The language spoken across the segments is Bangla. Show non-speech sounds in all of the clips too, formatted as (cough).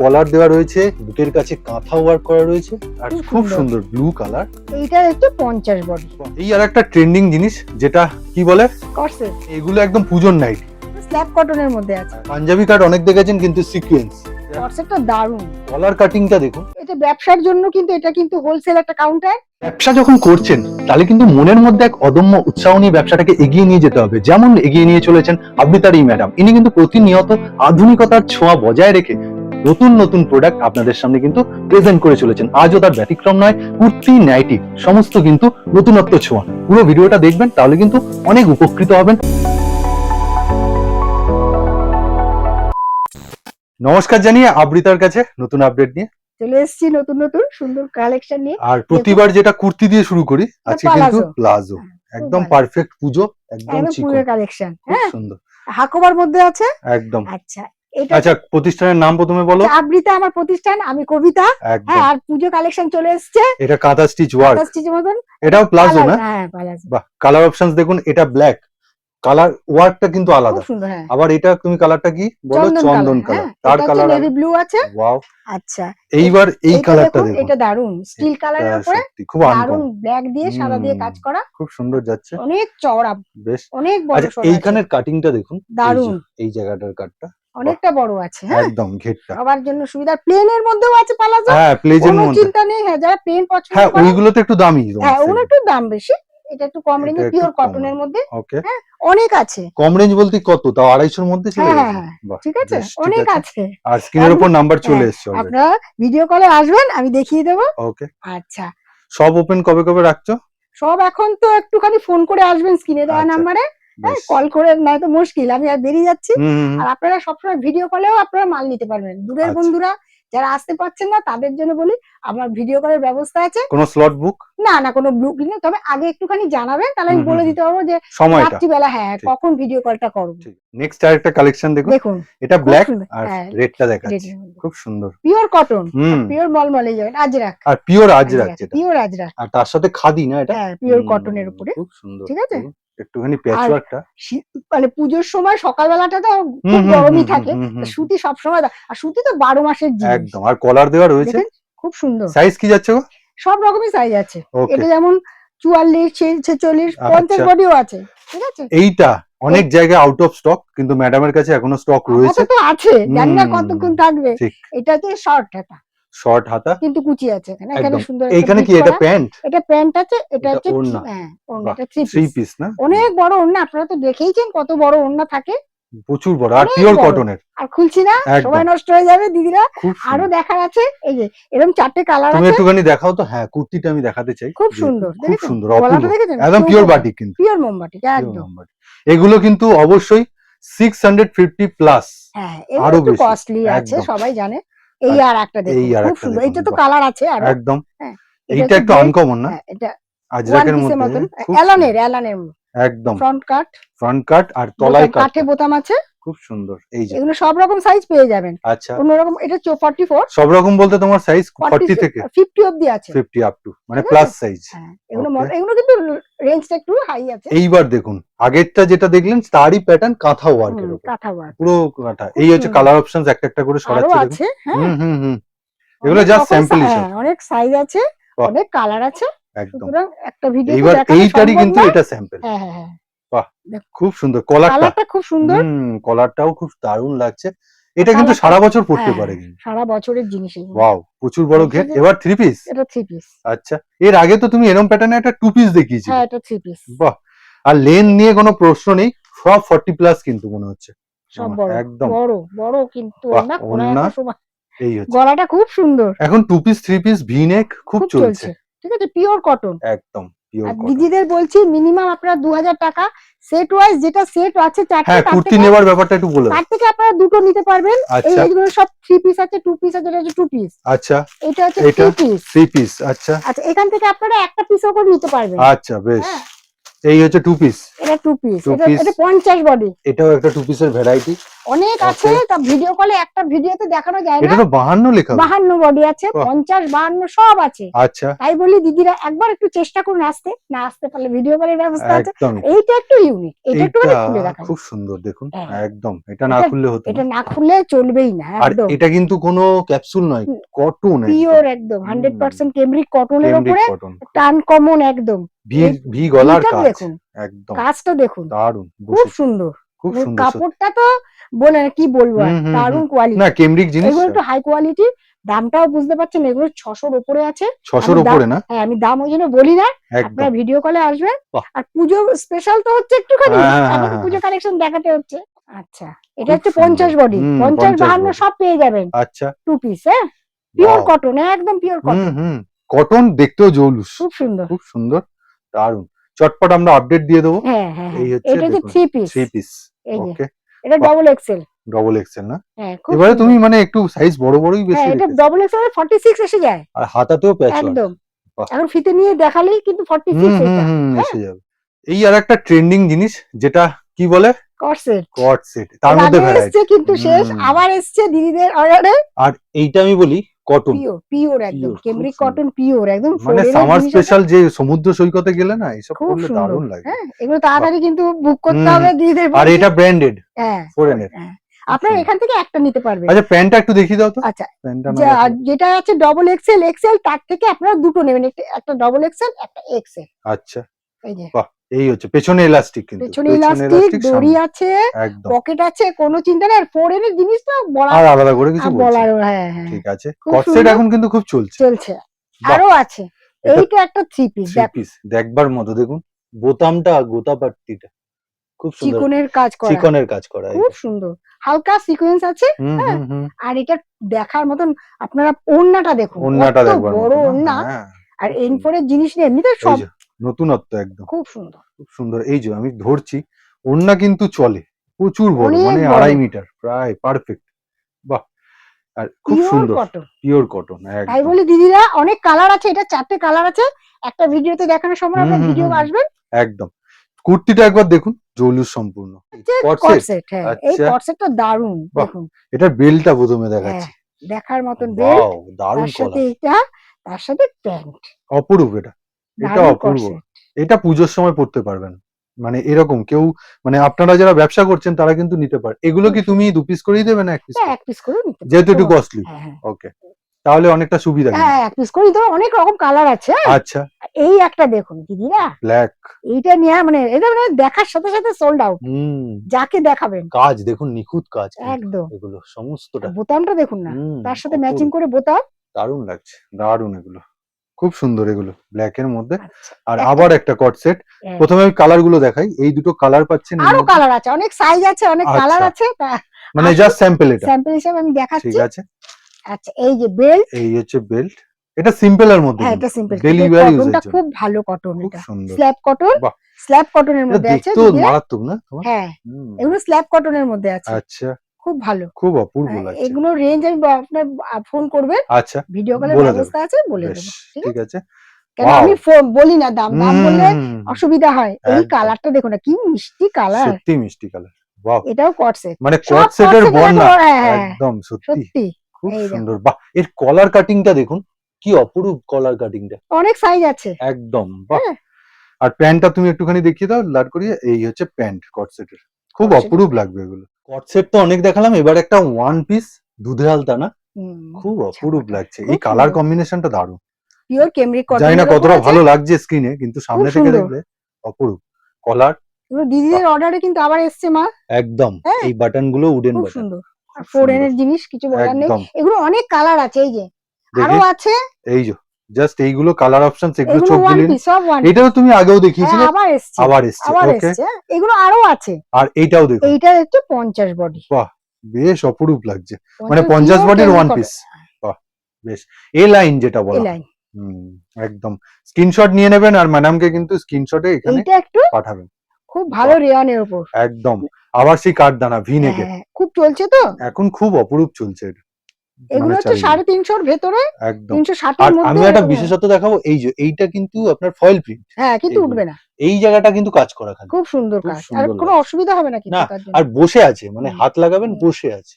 কলার দেওয়া রয়েছে বুকের কাছে কাঁথা ওয়ার্ক করা রয়েছে আর খুব সুন্দর। ব্লু কালার এইটা হচ্ছে পঞ্চাশ বডি। এই আর একটা ট্রেন্ডিং জিনিস যেটা কি বলে? কর্সেট এগুলো একদম পুজোর নাইট স্ল্যাব কটনের মধ্যে আছে। পাঞ্জাবি কাট অনেক দেখেছেন কিন্তু সিকোয়েন্স কর্সেটটা দারুণ। কলার কাটিংটা দেখুন। এটা ব্যবসার জন্য কিন্তু এটা কিন্তু হোলসেল একটা কাউন্টার ব্যবসা যখন করছেন তাহলে কিন্তু মনের মধ্যে এক অদম্য উৎসাহ নিয়ে ব্যবসাটাকে এগিয়ে নিয়ে যেতে হবে। যেমন এগিয়ে নিয়ে চলেছেন আবৃতার ম্যাডাম। ইনি কিন্তু প্রতিনিয়ত আধুনিকতার ছোঁয়া বজায় রেখে নতুন নতুন প্রোডাক্ট আপনাদের সামনে কিন্তু প্রেজেন্ট করে চলেছেন। আজও তার ব্যতিক্রম নয় কুর্তি নাইটি সমস্ত কিন্তু নতুনত্ব ছোঁয়া। পুরো ভিডিওটা দেখবেন তাহলে কিন্তু অনেক উপকৃত হবেন। নমস্কার জানিয়ে আবৃতার কাছে নতুন আপডেট নিয়ে। চলে এসেছি নতুন নতুন সুন্দর কালেকশন নিয়ে। আর প্রতিবার যেটা কুর্তি দিয়ে শুরু করি আজকে কিন্তু প্লাজো একদম পারফেক্ট পুজো একদম চিকন। কালেকশন হ্যাঁ। সুন্দর। হাকোবার মধ্যে আছে? একদম। আচ্ছা আচ্ছা প্রতিষ্ঠানের নাম প্রথমে বলো। হচ্ছে আবৃতা আমার প্রতিষ্ঠান আমি কবিতা। হ্যাঁ আর পুজো কালেকশন চলে এসছে। এটা কাঁথা স্টিচ ওয়ার্ক স্টিচের মতন। এটাও প্লাজো না? হ্যাঁ পালাজো বাহ কালার অপশনস দেখুন এটা ব্ল্যাক কালার ওয়ার্কটা কিন্তু আলাদা। হ্যাঁ। আবার এটা তুমি কালারটা কি বলো? চন্দন কালার হ্যাঁ তার কালার নেভি ব্লু আছে। ওয়াও আচ্ছা। এইবার এই কালারটা দেখুন এটা দারুণ স্টিল কালারের উপরে খুব দারুণ ব্ল্যাক দিয়ে সাদা দিয়ে কাজ করা। খুব সুন্দর যাচ্ছে। অনেক চওড়া। বেশ। অনেক বড় আচ্ছা এইখানের কাটিংটা দেখুন। দারুণ এই জায়গাটার কাটটা অনেকটা বড় আছে হ্যাঁ? একদম ঘেরটা। সবার জন্য সুবিধা। প্লেনের মধ্যেও আছে পালাজো হ্যাঁ প্লেজের মধ্যে। চিন্তা নেই হ্যাঁ যারা প্লেন পছন্দ হ্যাঁ করে। ওইগুলো তো একটু দামি হ্যাঁ ওগুলো একটু দাম বেশি। এটা একটু কম রেঞ্জে পিওর কটনের মধ্যে। ওকে অনেক আছে। কম রেঞ্জ বলতে কত? তাও আড়াইশোর মধ্যে চলে হ্যাঁ, হ্যাঁ, ঠিক আছে অনেক আছে। আর স্ক্রিনের উপর নাম্বার চলে হ্যাঁ, এসছে অলরেডি আপনারা ভিডিও কলে আসবেন আমি দেখিয়ে দেবো। ওকে আচ্ছা। সব ওপেন কবে কবে রাখছো? সব এখন তো একটুখানি ফোন করে আসবেন স্ক্রিনে দেওয়া আচ্ছা, নাম্বারে হ্যাঁ কল করে নয় তো মুশকিল আমি আর বেরিয়ে যাচ্ছি। আর আপনারা সবসময় ভিডিও কলেও আপনারা মাল নিতে পারবেন। দূরের আচ্ছা। বন্ধুরা যারা আসতে পারছেন না তাদের জন্য বলি আমার ভিডিও কলের ব্যবস্থা আছে। কোনো স্লট বুক না না কোনো ব্লু নেই। তবে আগে একটুখানি জানাবেন তাহলে আমি বলে দিতে পারব যে রাত্রিবেলা হ্যাঁ কখন ভিডিও কলটা করব। নেক্সট আরেকটা কালেকশন দেখুন। দেখুন। এটা ব্ল্যাক আর হ্যাঁ, রেডটা দেখাচ্ছে। খুব সুন্দর। পিওর কটন পিওর মলমলে যাবেন আজরাক। আর পিওর আজরাক যেটা। পিওর আজরাক। আর তার সাথে খাদি না এটা? হ্যাঁ পিওর কটনের উপরে। খুব সুন্দর। ঠিক আছে? একটুখানি প্যাচওয়ার্কটা মানে পুজোর সময় সকালবেলাটা তো খুব গরমই থাকে। সুতি সবসময় দা- আর সুতি তো বারো মাসের জিনিস। একদম। আর কলার দেওয়া রয়েছে? খুব সুন্দর। সাইজ কি যাচ্ছে গো? সব রকমই সাইজ আছে। এটা যেমন চুয়াল্লিশ ছেচল্লিশ আচ্ছা। পঞ্চাশ বডিও আছে। ঠিক আছে? এইটা অনেক জায়গায় আউট অফ স্টক কিন্তু ম্যাডামের কাছে এখনও স্টক রয়েছে। তো আছে। জানি না কতক্ষণ থাকবে। এটা হচ্ছে শর্ট হাতা শর্ট হাতা। কিন্তু কুচি আছে এখানে। এখানে সুন্দর এইখানে কি এটা প্যান্ট? এটা প্যান্ট আছে এটা হচ্ছে ওড়না। হ্যাঁ ওড়নাটা থ্রি পিস না? অনেক বড় ওড়না আপনারা তো দেখেইছেন কত বড় ওড়না থাকে। প্রচুর বড় আর পিওর কটনের। আর খুলছি না সময় নষ্ট হয়ে যাবে দিদিরা। আরও দেখার আছে এই যে এরকম চারটে কালার তুমি একটুখানি দেখাও তো হ্যাঁ কুর্তিটা আমি দেখাতে চাই। খুব সুন্দর খুব সুন্দর একদম পিওর বাটিক কিন্তু। পিওর মোমবাটি একদম। এগুলো কিন্তু অবশ্যই সিক্স হান্ড্রেড ফিফটি প্লাস হ্যাঁ আরও বেশি, কস্টলি আছে সবাই জানে। এই আর একটা দেখুন খুব সুন্দর এটা তো কালার আছে আর। একদম। হ্যাঁ, এইটা একটু আনকমন না? হ্যাঁ, এটা আজরাকের মধ্যে অ্যালানের অ্যালানের। একদম। ফ্রন্ট কাট ফ্রন্ট কাট আর তলায় কাট কাঠে বোতাম আছে? খুব সুন্দর এই যে। এগুলো সব রকম সাইজ পেয়ে যাবেন। আচ্ছা। অন্যরকম এটা ফর্টি ফোর সব রকম বলতে তোমার সাইজ ফর্টি থেকে। ফিফটি অব্দি আছে। ফিফটি আপ টু মানে প্লাস সাইজ হ্যাঁ এগুলো এগুলো কিন্তু রেঞ্জটা একটু হাই আছে। এইবার দেখুন আগেরটা যেটা দেখলেন তারই প্যাটার্ন কাঁথা ওয়ার্কের উপর। কাঁথা ওয়ার্ক পুরো কাঁথা। এই হচ্ছে কালার অপশনস একটা একটা করে সরাচ্ছে আছে হ্যাঁ। হুম হুম হুম। এগুলো অনেক just রকম sample সা- হিসেবে। হ্যাঁ, অনেক সাইজ আছে অনেক কালার আছে। একদম। সুতরাং একটা ভিডিও এইবার এইটারই কিন্তু এটা স্যাম্পল হ্যাঁ হ্যাঁ হ্যাঁ। খুব সুন্দর। কলারটা খুব সুন্দর। হুম কলারটাও খুব দারুণ লাগছে। এটা কিন্তু সারা বছর পড়তে পারে সারা বছরের জিনিস ওয়াও প্রচুর বড় ঘের এবার থ্রি পিস এটা থ্রি পিস আচ্ছা এর আগে তো তুমি এরম প্যাটার্নে একটা টু পিস দেখিয়েছিলে। হ্যাঁ এটা থ্রি পিস বাহ আর লেন নিয়ে কোনো প্রশ্ন নেই সব ফর্টি প্লাস কিন্তু মনে হচ্ছে। সব বড় একদম। বড় বড় কিন্তু না। এই হচ্ছে। গলাটা খুব সুন্দর। এখন two piece three piece V neck খুব চলছে। ঠিক আছে? পিওর কটন একদম দিদিদের বলছি মিনিমাম আপনারা দু হাজার টাকা সেট ওয়াইজ যেটা সেট আছে চারটে হ্যাঁ কুর্তি নেওয়ার ব্যাপারটা একটু বলে তার থেকে আপনারা দুটো নিতে পারবেন। আচ্ছা। এইগুলো সব থ্রি পিস আছে টু পিস আছে এটা হচ্ছে টু পিস আচ্ছা। এটা হচ্ছে? থ্রি পিস থ্রি পিস আচ্ছা। আচ্ছা এখান থেকে আপনারা একটা পিসও করে নিতে পারবেন। আচ্ছা বেশ। হ্যাঁ। এই হচ্ছে টু পিস এটা টু পিস এটা piece। এটা পঞ্চাশ বডি এটাও একটা টু পিসের ভ্যারাইটি অনেক আছে তা ভিডিও কলে একটা ভিডিওতে দেখানো যায় এটা না। তো বাহান্ন লেখা। হবে। বাহান্ন বডি আছে বাহ। পঞ্চাশ বাহান্ন সব আছে। আচ্ছা। তাই বলি দিদিরা একবার একটু চেষ্টা করুন আসতে না আসতে পারলে ভিডিও কলের ব্যবস্থা আছে। এইটা একটু ইউনিক এটা একটু এটা খুলে দেখান। খুব সুন্দর দেখুন। হ্যাঁ। একদম। এটা না খুললে হতো এটা না খুললে চলবেই না আর এটা কিন্তু কোনো ক্যাপসুল নয় কটন পিওর একদম হান্ড্রেড পার্সেন্ট কেমব্রিক কটনের উপরে টান কমন একদম। ভি ভি গলার কাজ। একদম। কাজটা দেখুন। দারুণ খুব সুন্দর। খুব মানে সুন্দর কাপড়টা তো বলে কি বলব দারুণ কোয়ালিটি না কেমব্রিক জিনিস এগুলো একটু হাই কোয়ালিটি দামটাও বুঝতে পারছেন এগুলো ছশোর উপরে আছে। ছশোর উপরে না? হ্যাঁ আমি দাম ওই জন্য বলি না আপনারা ভিডিও কলে আসবেন। আর পুজো স্পেশাল তো হচ্ছে একটুখানি হ্যাঁ, হ্যাঁ, হ্যাঁ, পুজো কালেকশন দেখাতে হচ্ছে। আচ্ছা এটা হচ্ছে পঞ্চাশ বডি পঞ্চাশ বাহান্ন সব পেয়ে যাবেন। আচ্ছা। টু পিস হ্যাঁ? পিওর কটন একদম পিওর কটন কটন দেখতেও জৌলুস। খুব সুন্দর। খুব সুন্দর দারুণ চটপট আমরা আপডেট দিয়ে দেবো। হ্যাঁ হ্যাঁ হ্যাঁ। এই হচ্ছে এটা হচ্ছে থ্রি পিস থ্রি পিস যে। ওকে এটা। ডবল এক্সেল ডবল এক্সেল না? হ্যাঁ এবারে তুমি মানে একটু সাইজ বড় বড়ই বেশি হ্যাঁ এটা। ডবল এক্সেল ফর্টি সিক্স এসে যায়। আর হাতাতেও প্যাচ একদম। এখন ফিতে নিয়ে দেখালেই কিন্তু ফর্টি হুম সিক্স হুম এটা। হুম এসে যাবে। এই আর একটা ট্রেন্ডিং জিনিস যেটা কি বলে? কটসেট কট সেট তার মধ্যে ভ্যারাইটি কিন্তু শেষ। আবার এসছে দিদিদের অর্ডারে আর এইটা আমি বলি কটন পিওর একদম কেমব্রিক কটন পিওর একদম মানে সামার স্পেশাল যে সমুদ্র সৈকতে গেলে না এসব করলে দারুণ লাগে। হ্যাঁ এগুলো তাড়াতাড়ি কিন্তু বুক করতে হবে দিদিদের আর এটা ব্র্যান্ডেড হ্যাঁ। ফরেনের হ্যাঁ। আপনারা এখান থেকে একটা নিতে পারবেন। আচ্ছা প্যান্টটা একটু দেখিয়ে দাও তো। আচ্ছা। প্যান্টটা না যা- দেখালে- যেটা আছে ডবল এক্সেল এক্সেল তার থেকে আপনারা দুটো নেবেন। একটা- একটা ডবল এক্সেল একটা এক্সেল আচ্ছা। এই যে। এই হচ্ছে পেছনে এলাস্টিক কিন্তু পেছনে ইলাস্টিক দড়ি আছে পকেট আছে কোনো চিন্তা নেই আর ফোরেনের জিনিস তো বলা আর আলাদা করে কিছু বলার। হ্যাঁ হ্যাঁ। ঠিক আছে। এখন কিন্তু খুব চলছে। চলছে। আরও আছে। এইটা একটা থ্রি পিস থ্রি পিস দেখবার মতো দেখুন। বোতামটা গোতা পাট্টিটা খুব সুন্দর। চিকনের কাজ করা। চিকনের কাজ করা খুব সুন্দর। হালকা সিকোয়েন্স আছে হ্যাঁ, আর এটা দেখার মতন আপনারা ওড়নাটা দেখুন ওন্নাটা বড় মতো না? ওড়না। হ্যাঁ, আর এনফোরের জিনিস নিয়ে এমনিতে সব নতুনত্ব একদম। খুব সুন্দর। খুব সুন্দর। এই যে আমি ধরছি ওন্না কিন্তু চলে প্রচুর বড় মানে আড়াই মিটার প্রায় পারফেক্ট বাহ! আর খুব সুন্দর। পিওর কটন তাই বলি দিদিরা অনেক কালার আছে এটা চারটে কালার আছে একটা ভিডিওতে দেখানোর সময় আপনার ভিডিও। আসবেন একদম। কুর্তিটা একবার দেখুন জৌলুস সম্পূর্ণ? কটসেট হ্যাঁ। এই আচ্ছা। কটসেটটা দারুণ বাহ, দেখুন। এটার বেলটা প্রথমে দেখাচ্ছি। হ্যাঁ, দেখার মতন ওয়াও দারুণ সাথে এটা তার সাথে প্যান্ট। অপরূপ এটা। এটা অপূর্ব। এটা পুজোর সময় পড়তে পারবেন। মানে এরকম কেউ মানে আপনারা যারা ব্যবসা করছেন তারা কিন্তু নিতে পারে এগুলো কি তুমি দু পিস করেই দেবে না এক পিস হ্যাঁ এক পিস করে নিতে যেহেতু একটু কস্টলি হ্যাঁ হ্যাঁ। ওকে তাহলে অনেকটা সুবিধা হ্যাঁ এক পিস অনেক রকম কালার আছে। হ্যাঁ। আচ্ছা। এই একটা দেখুন দিদিরা। ব্ল্যাক এইটা নিয়ে মানে এটা মানে দেখার সাথে সাথে সোল্ড আউট যাকে দেখাবেন। কাজ দেখুন নিখুঁত কাজ একদম। এগুলো সমস্তটা। বোতামটা দেখুন না। তার সাথে ম্যাচিং করে বোতাম। দারুণ লাগছে। দারুণ এগুলো। খুব সুন্দর এগুলো ব্ল্যাক এর মধ্যে। আচ্ছা, আর আবার একটা কট সেট হ্যাঁ। প্রথমে আমি কালারগুলো দেখাই এই দুটো কালার পাচ্ছেন আরও কালার আছে অনেক সাইজ আছে অনেক কালার আচ্ছা। আছে মানে জাস্ট স্যাম্পল এটা। স্যাম্পল হিসেবে আমি দেখাচ্ছি। ঠিক আছে। আচ্ছা এই যে বেল্ট এই হচ্ছে বেল্ট এটা সিম্পল এর মধ্যে হ্যাঁ এটা সিম্পল use এর কটনটা জন্য। খুব ভালো কটন এটা। Slab cotton. স্ল্যাব কটনের এটা মধ্যে আছে দিদিরা। মারাত্মক না হ্যাঁ। এগুলো স্ল্যাব কটনের মধ্যে আছে। আচ্ছা। খুব ভালো। খুব অপূর্ব হ্যাঁ, লাগছে। এগুলো রেঞ্জ আমি আপনার ফোন করবেন। আচ্ছা ভিডিও কলের ব্যবস্থা আছে বলে দেবো ঠিক আছে? কেন. আমি ফোন বলি না দাম দাম বললে অসুবিধা হয়। এই কালারটা দেখো না কি মিষ্টি কালার সত্যি মিষ্টি কালার বাহ এটাও কট সেট মানে কট সেটের বন্যা। হ্যাঁ, একদম সত্যি। খুব সুন্দর। বাহ! এর কলার কাটিংটা দেখুন কি অপরূপ কলার কাটিংটা অনেক সাইজ আছে। একদম বাহ! হ্যাঁ। আর প্যান্টটা তুমি একটুখানি দেখিয়ে দাও লাড করিয়ে এই হচ্ছে প্যান্ট কট সেটের খুব অপরূপ লাগবে এগুলো। কট সেট তো অনেক দেখালাম এবার একটা ওয়ান পিস দুধে আলতা না? খুব অপরূপ লাগছে। এই কালার। কম্বিনেশনটা দারুণ। পিওর কেমব্রিক কটন জানি না কতটা ভালো লাগছে স্ক্রিনে কিন্তু সামনে থেকে দেখলে অপরূপ। কলার দিদিদের অর্ডারে কিন্তু আবার এসছে মা। একদম। হ্যাঁ। এই বাটনগুলো উডেন বাটন ফোরেনের জিনিস কিছু বলার নেই। এগুলো অনেক কালার আছে এই যে। আরও আছে? এই যে। জাস্ট এইগুলো কালার অপশন এগুলো চোখ ওয়ান বুলিয়ে পিস সব ওয়ান এটা তো তুমি আগেও দেখিয়েছিলে? আবার এসছে। আবার এসছে ওকে এগুলো আরও আছে। আর এইটাও দেখো। এইটা হচ্ছে পঞ্চাশ বডি বাহ বেশ অপরূপ লাগছে। মানে পঞ্চাশ বডির ওয়ান পিস বাহ বেশ। এ লাইন যেটা বলা হয়। লাইন হুম একদম। স্ক্রিনশট নিয়ে নেবেন আর ম্যাডামকে কিন্তু স্ক্রিনশটে এখানে পাঠাবেন। খুব ভালো রেয়ানের উপর একদম। আবার সেই কাঠদানা ভি নেকে হ্যাঁ, খুব চলছে তো? এখন খুব অপরূপ চলছে এটা। এগুলো হচ্ছে সাড়ে তিনশোর ভেতরে একদম। তিনশো ষাটের মধ্যে আমি একটা বিশেষত্ব দেখাবো এই যে এইটা কিন্তু আপনার ফয়েল প্রিন্ট হ্যাঁ কিন্তু উঠবে না। এই জায়গাটা কিন্তু কাজ করা খালি। খুব সুন্দর কাজ। আর কোনো অসুবিধা হবে না কিন্তু না, আর বসে আছে মানে হাত লাগাবেন বসে আছে।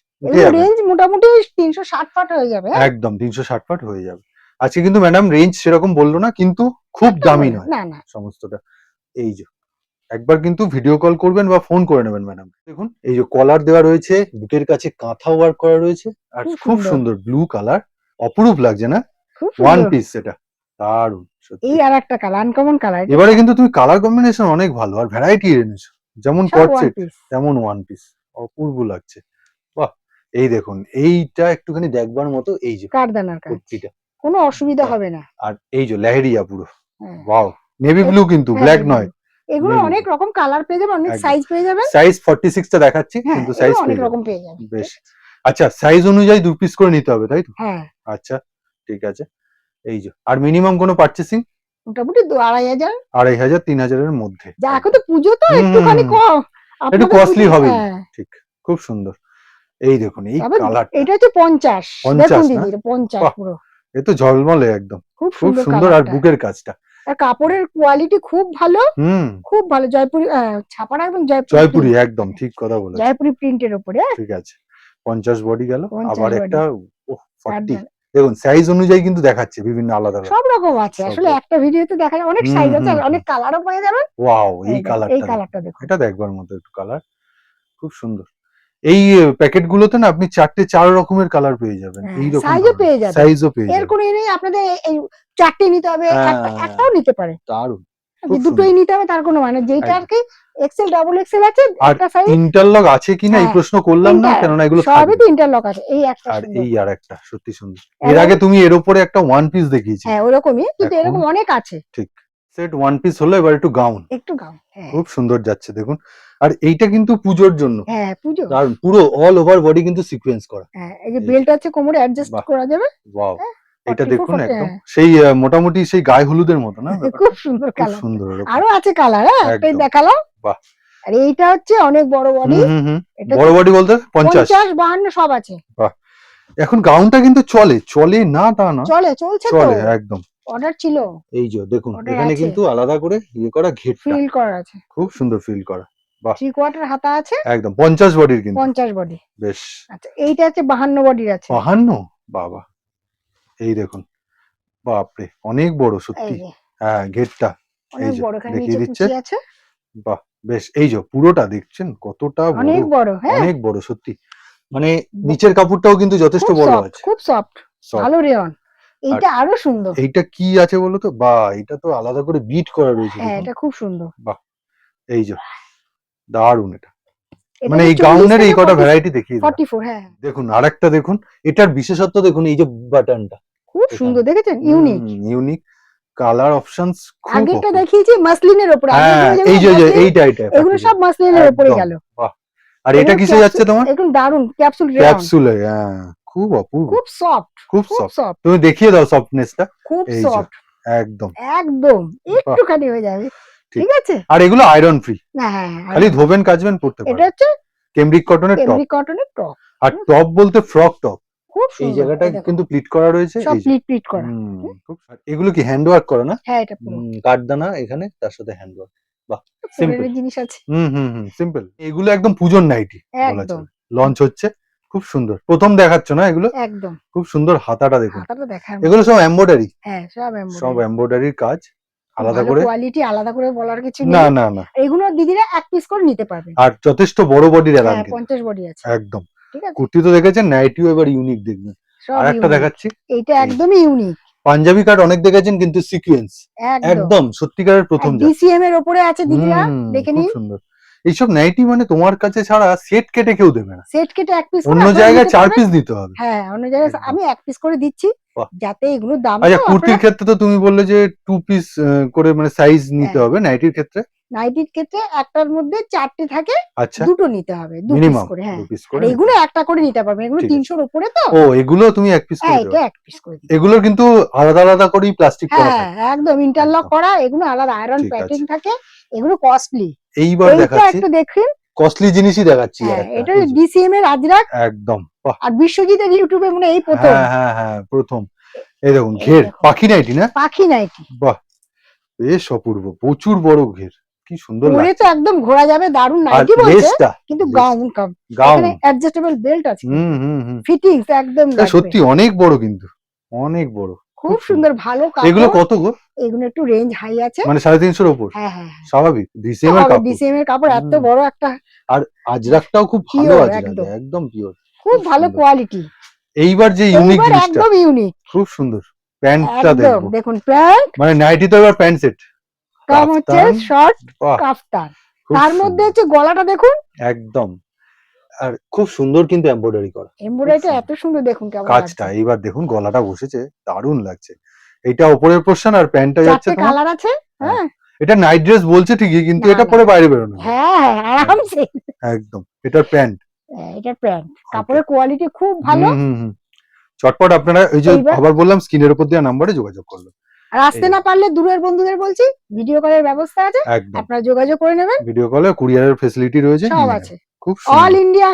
রেঞ্জ মোটামুটি তিনশো ষাট ফাট হয়ে যাবে হ্যাঁ? একদম তিনশো ষাট ফাট হয়ে যাবে। আজকে কিন্তু ম্যাডাম রেঞ্জ সেরকম বলল না কিন্তু খুব দামি নয়। না না। সমস্তটা। এই যে। একবার কিন্তু ভিডিও কল করবেন বা ফোন করে নেবেন ম্যাডাম দেখুন এই যে কলার দেওয়া রয়েছে বুকের কাছে কাঁথা ওয়ার্ক করা রয়েছে আর খুব সুন্দর। ব্লু কালার অপরূপ লাগছে না? ওয়ান পিস সেটা। দারুণ এই আর একটা কালার আনকমন কালার এবারে কিন্তু তুমি কালার কম্বিনেশন অনেক ভালো আর ভ্যারাইটি এনেছো। যেমন কটসেট তেমন ওয়ান পিস অপূর্ব লাগছে। বাহ! এই দেখুন এইটা একটুখানি দেখবার মতো এই যে কারদানার কুর্তিটা। কোনো অসুবিধা হবে না। আর এই যে লেহেরিয়া পুরো। ওয়াও নেভি ব্লু কিন্তু ব্ল্যাক। নয়। এগুলো অনেক রকম কালার পেয়ে যাবেন অনেক সাইজ পেয়ে যাবেন সাইজ ফর্টি সিক্সটা দেখাচ্ছি হ্যাঁ কিন্তু সাইজ অনেক রকম পেয়ে যাবেন বেশ। আচ্ছা সাইজ অনুযায়ী দু পিস করে নিতে হবে তাই তো? হ্যাঁ। আচ্ছা ঠিক আছে। এই যে আর মিনিমাম কোনো পার্চেসিং মোটামুটি আড়াই হাজার। আড়াই হাজার তিন হাজারের মধ্যে। যা এখন তো পুজো তো একটুখানি কম। costly পুজো- হবেই। হ্যাঁ, ঠিক খুব সুন্দর। এই দেখুন এই কালার এটা হচ্ছে পঞ্চাশ। 50 দেখুন দিদি পঞ্চাশ বাহ, পুরো। এ তো ঝলমলে একদম। খুব সুন্দর আর বুকের কাজটা। আর কাপড়ের কোয়ালিটি খুব ভালো। হুম। খুব ভালো। জয়পুরি ছাপাটা একদম জয়পুরি জয়পুরি একদম ঠিক কথা বলেছ। জয়পুরি প্রিন্টের উপরে। হ্যাঁ, ঠিক আছে। পঞ্চাশ বডি গেল আবার একটা ফর্টি। দেখুন সাইজ অনুযায়ী কিন্তু দেখাচ্ছে বিভিন্ন আলাদা সব রকম আছে। আসলে। একটা ভিডিওতে দেখা যায় অনেক সাইজ আছে অনেক কালারও পেয়ে যাবেন ওয়াও এই এই কালারটা এই কালারটা দেখুন। এটা দেখবার মতো একটু কালার খুব সুন্দর। এই প্যাকেট গুলোতে না আপনি চারটে চার রকমের কালার পেয়ে যাবেন হ্যাঁ, এই রকম size ও পেয়ে যাবেন। সাইজও পেয়ে এর কোনো ই নেই আপনাদের এই চারটে নিতে হবে হ্যাঁ, একটাও নিতে পারে। দারুণ যে খুব দুটোই নিতে হবে তার কোনো মানে যেটা আর কি এক্সেল ডাবল এক্সেল আছে একটা সাইজ ইন্টারলক আছে কিনা এই হ্যাঁ, প্রশ্ন করলাম না কেননা এগুলো সবই তো ইন্টারলক আছে এই একটা আর এই আর একটা সত্যি সুন্দর। এর আগে তুমি এর উপরে একটা ওয়ান পিস দেখিয়েছি হ্যাঁ ওরকমই কিন্তু এরকম অনেক আছে। ঠিক। সেট ওয়ান পিস হলো এবার একটু গাউন একটু হ্যাঁ। খুব সুন্দর যাচ্ছে দেখুন। আর এইটা কিন্তু পুজোর জন্য। হ্যাঁ পুজো। পুরো অল ওভার বডি কিন্তু সিকোয়েন্স করা। হ্যাঁ এই যে এই- বেল্ট আছে কোমরে অ্যাডজাস্ট করা যাবে? ওয়াও হ্যাঁ, এটা দেখুন একদম। সেই মোটামুটি সেই গায়ে হলুদের মতো না? (laughs) খুব সুন্দর কালার সুন্দর। আরও আছে কালার হ্যাঁ একটাই দেখালাম। বাহ। আর এইটা হচ্ছে অনেক বড় বডি। বড় বডি বলতে পঞ্চাশ। পঞ্চাশ বাহান্ন সব আছে। বাহ। এখন গাউনটা কিন্তু চলে। চলে না তা না। চলে চলছে তো। চলে একদম। অর্ডার ছিল। এই যে দেখুন এখানে কিন্তু আলাদা করে ইয়ে করা ঘেরটা। ফিল করা আছে। খুব সুন্দর ফিল করা। থ্রি কোয়ার্টার হাতা আছে। একদম পঞ্চাশ বডির কিন্তু। পঞ্চাশ বডি। বেশ। আচ্ছা এইটা হচ্ছে বাহান্ন বডির আছে। বাহান্ন? বাবা। এই দেখুন। বাপরে অনেক বড় সত্যি। হ্যাঁ ঘেরটা। অনেক বড় এখানে নিচে। কুচি আছে। বাহ বেশ। এই যে পুরোটা দেখছেন? কতটা অনেক বড় হ্যাঁ। অনেক বড় সত্যি। মানে নিচের কাপড়টাও কিন্তু যথেষ্ট বড় আছে। খুব সফট। ভালো রেয়ন এইটা আরও সুন্দর। এইটা কি আছে বলো তো বা এটা তো আলাদা করে বিট করা রয়েছে হ্যাঁ এটা খুব সুন্দর। বাহ। এই যে দারুণ এটা। এটা মানে এই গাউনের এই কটা ভ্যারাইটি দেখিয়ে দিলাম। ফর্টি ফোর হ্যাঁ। দেখুন আরেকটা দেখুন এটার বিশেষত্ব দেখুন এই যে বাটনটা খুব সুন্দর দেখেছেন? ইউনিক ইউনিক কালার অপশনস খুব অপূর্ব। দেখিয়েছি মাসলিনের উপরে হ্যাঁ এই যে এইটা এইটা এগুলো সব মাসলিনের উপরে একদম। গেল। বাহ। আর এটা কিসে যাচ্ছে তোমার? এখন দারুণ ক্যাপসুল ক্যাপসুলে হ্যাঁ খুব অপূর্ব। খুব সফট খুব সফট তুমি দেখিয়ে দাও সফটনেসটা খুব সফট একদম। একদম একটুখানি হয়ে যাবে। ঠিক। আছে? আর এগুলো আয়রন ফ্রি হ্যাঁ হ্যাঁ, খালি হ্যাঁ। ধোবেন কাচবেন পড়তে এটা হচ্ছে কেমব্রিক কটনের টপ কেমরি কটনের টপ আর টপ বলতে ফ্রক টপ খুব এই জায়গাটা কিন্তু প্লিট করা রয়েছে সব প্লিট প্লিট করা। এগুলো কি হ্যান্ড ওয়ার্ক করা না? হ্যাঁ এটা কাঠদানা এখানে তার সাথে হ্যান্ড ওয়ার্ক simple. ফুলের জিনিস আছে। হুম হুম হুম সিম্পল এগুলো একদম পুজোর নাইটি একদম। লঞ্চ হচ্ছে খুব সুন্দর। প্রথম দেখাচ্ছ না এগুলো? একদম। খুব সুন্দর হাতাটা দেখুন। এগুলো সব এম্বয়ডারি হ্যাঁ সব সব এম্বয়ডারির কাজ। আলাদা করে? কোয়ালিটি আলাদা করে বলার কিছু না না না। এগুলো দিদিরা এক পিস করে নিতে পারবেন আর যথেষ্ট বড় বডির এলান হ্যাঁ বডি আছে। একদম। ঠিক আছে? কুর্তি তো দেখেছেন? নাইটিও এবার ইউনিক দেখবেন। আর একটা দেখাচ্ছি। এইটা একদমই ইউনিক পাঞ্জাবি কাট অনেক দেখেছেন কিন্তু সিকোয়েন্স একদম। সত্যিকারের প্রথম ডিসিএম এর উপরে আছে দিদিরা দেখে নিন। সুন্দর। এইসব নাইটি মানে তোমার কাছে ছাড়া সেট কেটে কেউ দেবে না। সেট কেটে এক পিস অন্য জায়গায় চার পিস দিতে হবে। হ্যাঁ অন্য জায়গায় আমি এক পিস করে দিচ্ছি। যাতে এগুলোর দাম আচ্ছা কুর্তির ক্ষেত্রে তো তুমি বললে যে টু পিস করে মানে সাইজ নিতে হ্যাঁ। হবে নাইটির ক্ষেত্রে? নাইটির ক্ষেত্রে একটার মধ্যে চারটে থাকে আচ্ছা। দুটো নিতে হবে দু পিস করে হ্যাঁ। এগুলো একটা করে নিতে পারবেন এগুলো। তিনশোর উপরে তো? ও এগুলো তুমি এক পিস হ্যাঁ করে এটা এক পিস করে দিই এগুলোর কিন্তু আলাদা আলাদা করেই প্লাস্টিক করা হ্যাঁ একদম ইন্টারলক করা এগুলো আলাদা আয়রন প্যাকিং থাকে এগুলো কস্টলি এইবার দেখাচ্ছি। একটু দেখুন। কস্টলি জিনিসই দেখাচ্ছি হ্যাঁ এটা ডিসিএম এর আজরাক। একদম। আর বিশ্বজিতের ইউটিউবে মনে এই প্রথম। হ্যাঁ হ্যাঁ হ্যাঁ প্রথম। এই দেখুন ঘের পাখি নাইটি না? পাখি নাইটি। বাহ বেশ অপূর্ব প্রচুর বড় ঘের কি সুন্দর পরে তো একদম ঘোরা যাবে আর নাইটি বলছে কিন্তু gown cum. Gown. Adjustable belt আছে। হুম হুম ফিটিংস একদম সত্যি অনেক বড় কিন্তু অনেক বড়। খুব সুন্দর। ভালো এগুলো কাপড় কত গো? এগুলো একটু রেঞ্জ হাই আছে। মানে সাড়ে তিনশোর উপর হ্যাঁ হ্যাঁ। স্বাভাবিক ডিসিএম এর কাপড়। ডিসিএম এর কাপড় এত বড় একটা আর আজরাকটাও খুব ভালো আজরাক। একদম। পিওর খুব ভালো কোয়ালিটি এইবার যে ইউনিক জিনিসটা। একদম ইউনিক খুব সুন্দর। প্যান্টটা একদম। দেখুন প্যান্ট। মানে নাইটি তো এবার প্যান্ট সেট। কাম হচ্ছে শর্ট কাফতান। তার মধ্যে হচ্ছে গলাটা দেখুন। একদম। আর খুব সুন্দর কিন্তু এমব্রয়ডারি করা। এমব্রয়ডারিটা এত সুন্দর দেখুন কেমন কাজটা। এইবার দেখুন গলাটা বসেছে। দারুণ লাগছে। এটা ওপরের পোর্শন আর প্যান্টটা যাচ্ছে তোমার? কালার আছে। হ্যাঁ। এটা নাইট ড্রেস বলছে ঠিকই কিন্তু এটা পরে বাইরে বেরোনো হ্যাঁ হ্যাঁ আরামসে। একদম। এটার প্যান্ট। হ্যাঁ, এটা প্যান্ট কাপড়ের কোয়ালিটি খুব ভালো। চটপট আপনারা এই যে আবার বললাম স্ক্রিনের উপর দেওয়া নাম্বারে যোগাযোগ করবেন আর আসতে না পারলে দূরের বন্ধুদের বলছি ভিডিও কলের ব্যবস্থা আছে আপনারা যোগাযোগ করে নেবেন। ভিডিও কলে কুরিয়ারের ফেসিলিটি রয়েছে। সব আছে। খুব অল ইন্ডিয়া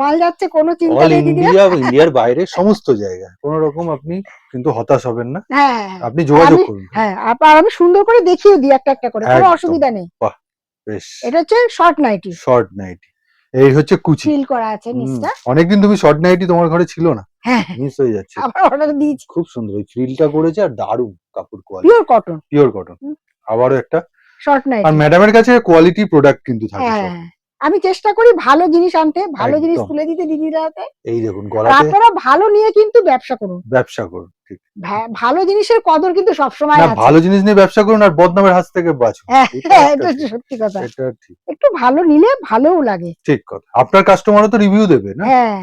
মাল যাচ্ছে কোনো চিন্তা নেই ইন্ডিয়া ইন্ডিয়ার বাইরে সমস্ত জায়গায়। কোন রকম আপনি কিন্তু হতাশ হবেন না। হ্যাঁ হ্যাঁ, আপনি যোগাযোগ করুন। হ্যাঁ আর আমি সুন্দর করে দেখিয়ে দিই একটা একটা করে কোনো অসুবিধা নেই। বাহ বেশ। এটা হচ্ছে শর্ট নাইটি শর্ট নাইটি এই হচ্ছে কুচি। ফিল করা আছে নিচটা অনেকদিন তুমি শর্ট নাইটি তোমার ঘরে ছিল না। হ্যাঁ। মিস হয়ে যাচ্ছে। আবার অর্ডার দিয়েছি। খুব সুন্দর ওই ফ্রিলটা করেছে আর দারুণ কাপড় quality pure cotton pure cotton আবারও একটা শর্ট আর নাইটি ম্যাডামের কাছে কোয়ালিটি প্রোডাক্ট কিন্তু থাকে হ্যাঁ। আমি চেষ্টা করি ভালো জিনিস আনতে ভালো জিনিস তুলে দিতে দিদিরা হাতে এই দেখুন গলাতে আপনারা ভালো নিয়ে কিন্তু ব্যবসা করুন। ব্যবসা করুন ঠিক। ভালো জিনিসের কদর কিন্তু সবসময় আছে। ভালো জিনিস নিয়ে ব্যবসা করুন আর বদনামের হাত থেকে বাঁচুন। হ্যাঁ, এটা হ্যাঁ। সত্যি কথা। এটা ঠিক। একটু ভালো নিলে ভালোও লাগে। ঠিক কথা। আপনার কাস্টমারও তো রিভিউ দেবে না? হ্যাঁ।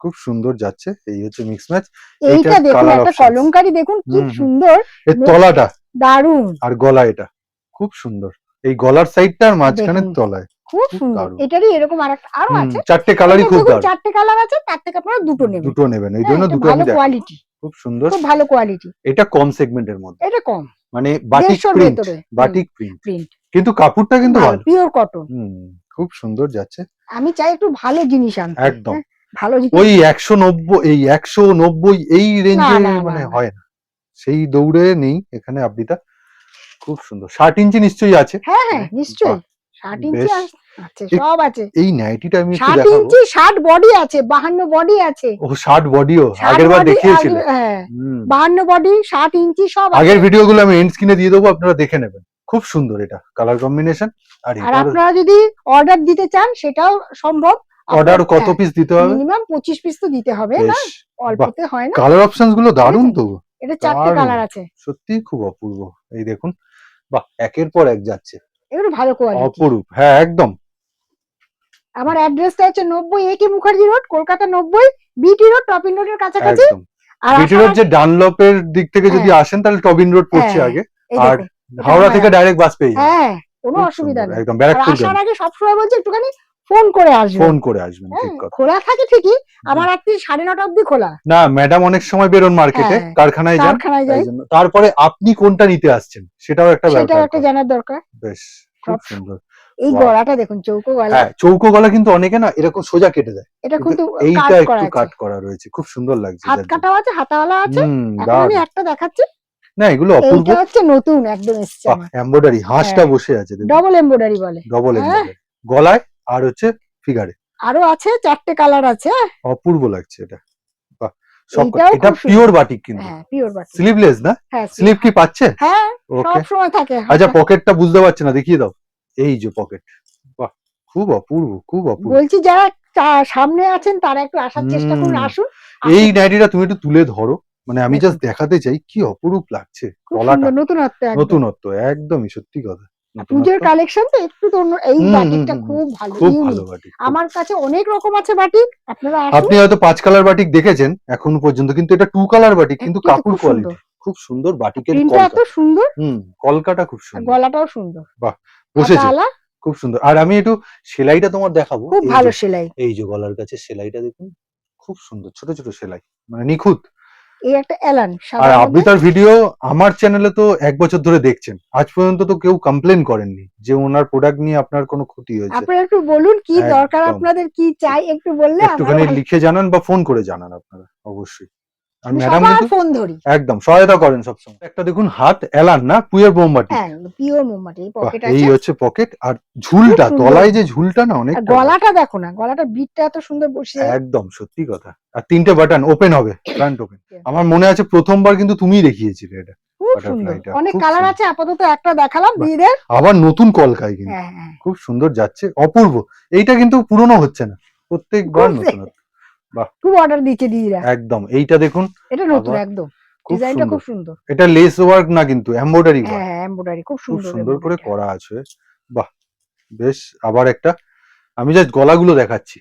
খুব সুন্দর যাচ্ছে। এই হচ্ছে মিক্স ম্যাচ এইটা দেখুন একটা। কলমকারি দেখুন কি। সুন্দর। এর তলাটা। দারুণ আর গলা এটা। খুব সুন্দর। এই গলার সাইডটার মাঝখানে তলায়। খুব সুন্দর। এটারই এরকম আর আরও আছে। চারটে কালারই খুব দারুণ। চারটে কালার আছে তার থেকে আপনারা দুটো নেবেন। দুটো নেবেন এই হ্যাঁ, জন্য দুটো আমি কোয়ালিটি খুব সুন্দর। খুব ভালো কোয়ালিটি এটা কম সেগমেন্টের মধ্যে। এটা কম। মানে বাটিক প্রিন্ট বাটিক প্রিন্ট কিন্তু কাপড়টা কিন্তু ভালো পিওর কটন খুব সুন্দর যাচ্ছে। আমি চাই একটু ভালো জিনিস আনতে। একদম। হ্যাঁ, ভালো জিনিস। ওই একশো নব্বই এই একশো নব্বই এই রেঞ্জে মানে হয় না। সেই দৌড়ে নেই এখানে আপনিটা খুব সুন্দর। ষাট ইঞ্চি নিশ্চয়ই আছে। হ্যাঁ হ্যাঁ নিশ্চয়ই। ষাট ইঞ্চি আছে সব আছে। এই নাইটিটা আমি ষাট ইঞ্চি ষাট বডি আছে বাহান্ন বডি আছে। ও ষাট বডিও আগের বার দেখিয়েছিলে? হ্যাঁ। বাহান্ন বডি ষাট ইঞ্চি সব আগের ভিডিও গুলো আমি এন্ড স্ক্রিনে দিয়ে দেবো আপনারা দেখে নেবেন। খুব সুন্দর এটা কালার কম্বিনেশন আর আপনারা যদি অর্ডার দিতে চান সেটাও সম্ভব। অর্ডার কত পিস দিতে হবে? মিনিমাম পঁচিশ পিস তো দিতে হবে না? অল্পতে হয় না। কালার অপশনসগুলো দারুণ তো। এটা চারটে কালার আছে। সত্যি খুব অপূর্ব। এই দেখুন বাহ একের পর এক যাচ্ছে। এগুলো ভালো কোয়ালিটি অপরূপ হ্যাঁ একদম। আমার অ্যাড্রেসটা হচ্ছে নব্বই A K Mukherjee road Kolkata নব্বই বিটি রোড টপিন রোডের কাছাকাছি। আর বিটি রোড যে ডানলপের দিক থেকে যদি আসেন তাহলে টবিন রোড পড়ছে হ্যাঁ, আগে। আর হাওড়া হ্যাঁ, থেকে ডাইরেক্ট বাস পেয়ে হ্যাঁ কোনো অসুবিধা নেই। একদম ব্যারাকপুর আসার আগে সবসময় বলছি একটুখানি ফোন করে আসবেন ফোন করে আসবেন হ্যাঁ, ঠিক কথা। খোলা থাকে ঠিকই আমার রাত্রি সাড়ে নটা অব্দি খোলা। না ম্যাডাম অনেক সময় বেরোন মার্কেটে হ্যাঁ, কারখানায় যান। কারখানায় যাই। তারপরে আপনি কোনটা নিতে আসছেন সেটাও একটা সেটাও ব্যাপার একটা জানার দরকার। বেশ খুব সব- সুন্দর। এই Wow. গলাটা দেখুন চৌকো গলা। হ্যাঁ চৌকো গলা কিন্তু অনেকে না এরকম সোজা কেটে দেয়। এটা কিন্তু কিন্তু এইটা কাট একটু কাট আছে করা রয়েছে খুব সুন্দর লাগছে হাত কাটাও আছে হাতাওয়ালা আছে। হুম এখন আমি দারুণ। একটা দেখাচ্ছি। না এগুলো অপূর্ব। এইটা হচ্ছে নতুন একদম এসছে হাঁসটা হ্যাঁ। বসে আছে ডবল এমব্রয়ডারি বলে। ডবল হ্যাঁ। গলায় আর হচ্ছে ফিগারে। আরও আছে চারটে কালার আছে। অপূর্ব লাগছে এটা। বাহ, সব এইটাও এটা পিওর বাটিক কিন্তু। হ্যাঁ স্লিভলেস না? হ্যাঁ স্লিভ কি পাচ্ছে? হ্যাঁ সব সময় থাকে। আচ্ছা পকেটটা বুঝতে পারছি না দেখিয়ে দাও। এই যে পকেট বাহ খুব অপূর্ব খুব অপূর্ব। বলছি যারা সামনে আছেন তারা একটু আসার চেষ্টা করুন হুম। আসুন। এই। নাইটিটা তুমি একটু তুলে ধরো। মানে আমি জাস্ট দেখাতে চাই কি অপরূপ লাগছে নতুনত্ব একদমই সত্যি কথা। পুজোর কালেকশন তো? একটু তো অন্য এই বাটিকটা খুব ভালো। খুব ভালো বাটিক আমার কাছে অনেক রকম আছে বাটিক আপনারা আসুন। আপনি হয়তো পাঁচ কালার বাটিক দেখেছেন এখন পর্যন্ত কিন্তু এটা টু কালার বাটিক কিন্তু কিন্তু কাপড় কোয়ালিটি খুব সুন্দর বাটিকের প্রিন্টটা এত সুন্দর। হুম কলকাটা খুব সুন্দর। গলাটাও সুন্দর। বাহ বসেছে। খুব সুন্দর। আর আমি একটু সেলাইটা তোমার দেখাবো। খুব ভালো সেলাই। এই যে গলার কাছে সেলাইটা দেখুন খুব সুন্দর ছোট ছোট সেলাই। মানে নিখুঁত। এই একটা এলান আর মধ্যে। ভিডিও আমার চ্যানেলে তো এক বছর ধরে দেখছেন। আজ পর্যন্ত তো কেউ কমপ্লেন করেননি যে ওনার প্রোডাক্ট নিয়ে আপনার কোনো ক্ষতি হয়েছে। আপনারা একটু বলুন কি দরকার আপনাদের কি চাই একটু বললে একটুখানি লিখে জানান বা ফোন করে জানান আপনারা অবশ্যই। আর ম্যাডাম ফোন ধরি। একদম সহায়তা করেন সবসময়। একটা দেখুন হাত এলান না পুয়ের বোমবাটি হ্যাঁ পিওর মোমবাতি এই বাহ, পকেট এই হচ্ছে পকেট আর ঝুলটা। যে ঝুলটা না অনেক গলাটা দেখো না গলাটা বিটটা এত সুন্দর বসে একদম সত্যি কথা। আর তিনটে বাটন ওপেন হবে ফ্রন্ট ওপেন আমার মনে আছে প্রথমবার কিন্তু তুমিই দেখিয়েছিলে এটা। অনেক কালার আছে আপাতত একটা দেখালাম আবার নতুন কলকায় কিন্তু। হ্যাঁ হ্যাঁ। খুব সুন্দর যাচ্ছে অপূর্ব। এইটা কিন্তু পুরনো হচ্ছে না। প্রত্যেকবার নতুন হচ্ছে। খুব অর্ডার দিচ্ছে দিদিরা। একদম এইটা দেখুন। এটা নতুন একদম। ডিজাইনটা খুব সুন্দর। এটা লেস ওয়ার্ক না কিন্তু এমব্রয়ডারি হ্যাঁ হ্যাঁ এমব্রয়ডারি খুব খুব সুন্দর সুন্দর করে করা আছে। বাহ বেশ আবার একটা। আমি জাস্ট গলাগুলো দেখাচ্ছি।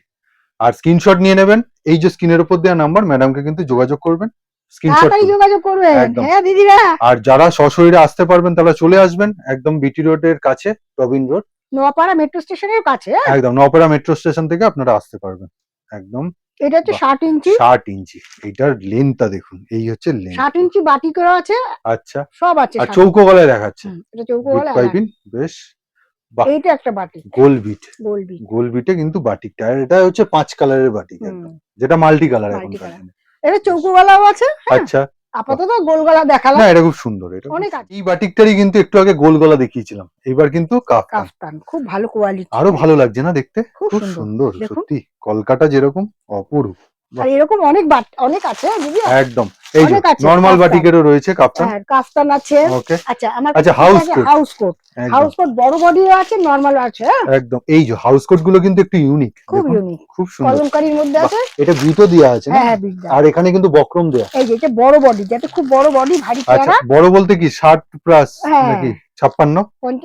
আর স্ক্রিনশট নিয়ে নেবেন। এই যে স্ক্রিনের উপর দেওয়া নাম্বার ম্যাডামকে কিন্তু যোগাযোগ করবেন। স্ক্রিনশট যোগাযোগ করবেন। একদম। হ্যাঁ দিদিরা। আর যারা সশরীরে আসতে পারবেন তারা চলে আসবেন একদম বিটি রোডের কাছে রবিন রোড নোয়াপাড়া মেট্রো স্টেশনের কাছে? হ্যাঁ? একদম নপেরা মেট্রো স্টেশন থেকে আপনারা আসতে পারবেন। একদম। এটা হচ্ছে বাহ। ষাট ইঞ্চি। ষাট ইঞ্চি। এইটার লেন্থটা দেখুন এই হচ্ছে লেন্থ ষাট ইঞ্চি বাটি করা আছে আচ্ছা। সব আছে আর চৌকো গলায় দেখাচ্ছে। এটা চৌকো গলায় পাইপিং বেশ। বাহ। এইটা একটা বাটি। গোল বিট। বলবি গোল বিটে কিন্তু বাটিকটা। আর এটা হচ্ছে পাঁচ কালারের বাটিক যেটা মাল্টি কালার এখন এটা চৌকো গলাও আছে হ্যাঁ, আচ্ছা। আপাতত গোল গলা দেখালাম। না এটা খুব সুন্দর এটা অনেক আছে। এই বাটিকটারই কিন্তু একটু আগে গোল গলা দেখিয়েছিলাম। এবার কিন্তু কাফতান। খুব ভালো কোয়ালিটি আরও ভালো লাগছে না দেখতে? খুব সুন্দর। সত্যি। কলকাতা যেরকম অপরূপ। আর এরকম অনেক অনেক আছে দিদি একদম। এই যে নর্মাল কাফতান। বাটিকেরও রয়েছে কাপ্তান হ্যাঁ কাফতান আছে। ওকে আচ্ছা আমার আচ্ছা, house coat। House coat house coat বড় বডিও আছে নরমাল আছে হ্যাঁ, একদম। এই যে হাউস কোটগুলো কিন্তু একটু ইউনিক খুব ইউনিক খুব সুন্দর। কলমকারির মধ্যে আছে। এটা বিটও দেওয়া আছে হ্যাঁ হ্যাঁ আর এখানে কিন্তু বক্রম দেয়া এই যে এটা বড় বডি যাতে খুব বড় বডি ভারী আচ্ছা বড় বলতে কি ষাট প্লাস হ্যাঁ। নাকি ছাপ্পান্ন?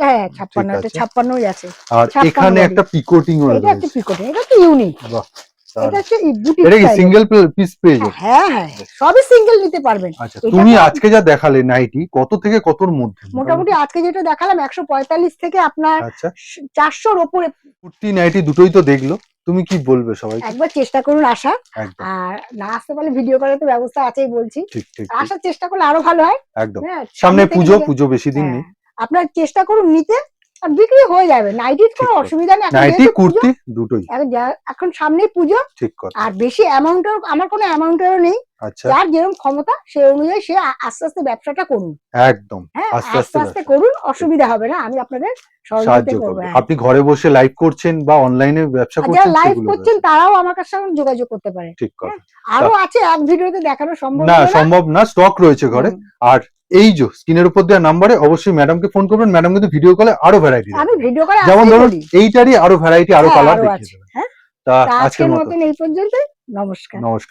হ্যাঁ ছাপ্পান্ন এটা আছে। ছাপ্পান্নই আছে। আর এখানে একটা পিকোটিং এটা রয়েছে। হচ্ছে পিকোটে এটা ইউনিক বাহ এটা দারুণ। হচ্ছে বুটি এটা কি সিঙ্গেল পিস পেয়ে যাবে হ্যাঁ হ্যাঁ সবই সিঙ্গেল নিতে পারবেন। আচ্ছা তুমি আজকে যা দেখালে নাইটি কত থেকে কতর মধ্যে? মোটামুটি আজকে যেটা দেখালাম একশো পঁয়তাল্লিশ থেকে আপনার আচ্ছা। কুর্তি নাইটি দুটোই তো দেখল। তুমি কি বলবে সবাইকে? একবার চেষ্টা করুন আসা। আর না আসতে পারলে ভিডিও করার তো ব্যবস্থা আছেই বলছি। আসার চেষ্টা করলে আরও ভালো হয়। একদম। হ্যাঁ সামনে পুজো পুজো বেশি দিন নেই। হ্যাঁ, আপনার চেষ্টা করুন নিতে। আর বিক্রি হয়ে যাবে। নাইটির কোনো অসুবিধা নেই। নাইটি কুর্তি দুটোই। এখন সামনেই পুজো। ঠিক কথা। আর বেশি অ্যামাউন্টের আমার কোনো অ্যামাউন্টেরও নেই। আচ্ছা। যার যেরকম ক্ষমতা সেই অনুযায়ী সে আস্তে আস্তে ব্যবসাটা করুন একদম। হ্যাঁ আস্তে আস্তে করুন অসুবিধা হবে না। আমি আপনাদের সাহায্য করব হ্যাঁ। আপনি ঘরে বসে লাইভ করছেন বা অনলাইনে ব্যবসা আর যারা করছেন লাইভ করছেন তারাও আমার কাছে যোগাযোগ করতে পারে। ঠিক কথা। আরও আছে এক ভিডিওতে দেখানো সম্ভব না সম্ভব না। স্টক রয়েছে ঘরে। আর এই যে স্ক্রিনের উপর দেওয়া নাম্বারে অবশ্যই ম্যাডামকে ফোন করবেন। ম্যাডাম কিন্তু ভিডিও কলে আরও ভ্যারাইটি আমি ভিডিও কলে যেমন ধরুন এইটারই আরও ভ্যারাইটি আরও হ্যাঁ, কালার আরও দেখিয়ে দেবেন হ্যাঁ? তা আজকের মতন এই পর্যন্ত নমস্কার। নমস্কার।